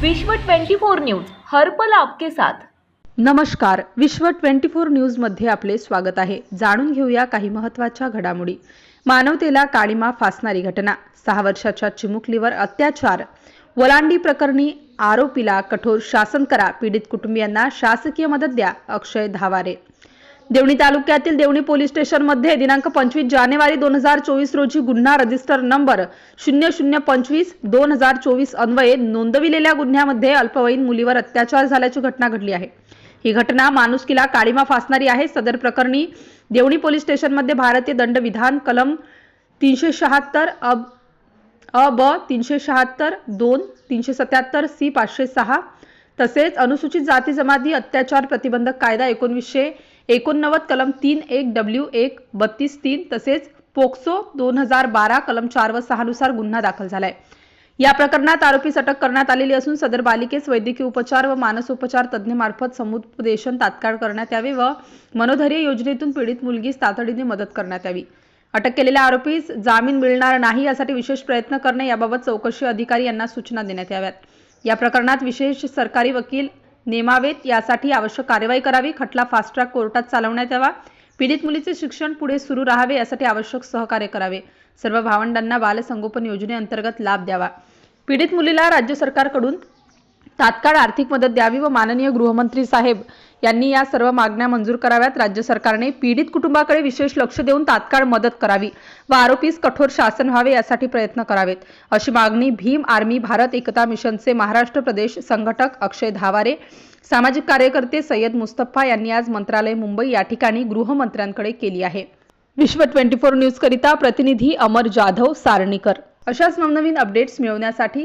विश्व 24 न्यूज हर्पल आपके साथ. नमस्कार. विश्व 24 न्यूजमध्ये आपले स्वागत आहे. जाणून घेऊया काही महत्त्वाच्या घडामोडी. मानवतेला काळीमा फासणारी घटना. सहा वर्षाच्या चिमुकलीवर अत्याचार. वलांडी प्रकरणी आरोपीला कठोर शासन करा. पीडित कुटुंबियांना शासकीय मदत द्या. अक्षय धावारे. देवणी तालुक्यातील देवणी पोलीस स्टेशनमध्ये दिनांक पंचवीस जानेवारी दोन हजार चोवीस रोजी गुन्हा रजिस्टर नंबर शून्य शून्य पंचवीस दोन हजार चोवीस अन्वये नोंदविलेल्या गुन्ह्यामध्ये अल्पवयीन मुलीवर अत्याचार झाल्याची घटना घडली आहे. ही घटना माणुसकीला काळीमा फासणारी आहे. सदर प्रकरणी देवणी पोलीस स्टेशनमध्ये भारतीय दंडविधान कलम तीनशे शहात्तर अब अ ब तीनशे शहात्तर दोन तीनशे सत्याहत्तर सी पाचशे सहा तसेच अनुसूचित जाती जमाती अत्याचार प्रतिबंधक कायदा एकोणवीसशे एकोणनव्वद कलम तीन एक डब्ल्यू एक बत्तीस तीन तसेच पोक्सो दोन हजार बारा कलम चार व सहा नुसार गुन्हा दाखल झालाय. या प्रकरणात आरोपीस अटक करण्यात आलेली असून सदर बालिकेस वैद्यकीय उपचार व मानसोपचार तज्ज्ञामार्फत समुपदेशन तात्काळ करण्यात यावे व मनोधैर्य योजनेतून पीडित मुलगीस तातडीने मदत करण्यात यावी. अटक केलेल्या आरोपीस जामीन मिळणार नाही यासाठी विशेष प्रयत्न करणे याबाबत चौकशी अधिकारी यांना सूचना देण्यात याव्यात. या प्रकरणात विशेष सरकारी वकील नेमावेत यासाठी आवश्यक कार्यवाही करावी. खटला फास्ट ट्रॅक कोर्टात चालवण्यात यावा. पीडित मुलीचे शिक्षण पुढे सुरू राहावे यासाठी आवश्यक सहकार्य करावे. सर्व भावंडांना बालसंगोपन योजनेअंतर्गत लाभ द्यावा. पीडित मुलीला राज्य सरकारकडून तात्काळ आर्थिक मदत द्यावी व माननीय गृहमंत्री साहेब यांनी या सर्व मागण्या मंजूर कराव्यात. राज्य सरकारने पीडित कुटुंबाकडे विशेष लक्ष देऊन तात्काळ मदत करावी व आरोपीस कठोर शासन व्हावे यासाठी प्रयत्न करावेत. अशी मागणी भीम आर्मी भारत एकता मिशनचे महाराष्ट्र प्रदेश संघटक अक्षय धावारे सामाजिक कार्यकर्ते सय्यद मुस्तफा यांनी आज मंत्रालय मुंबई या ठिकाणी गृहमंत्र्यांकडे केली आहे. विश्व ट्वेंटी फोर न्यूज करिता प्रतिनिधी अमर जाधव सारणीकर. अशाच नवनवीन अपडेट्स मिळवण्यासाठी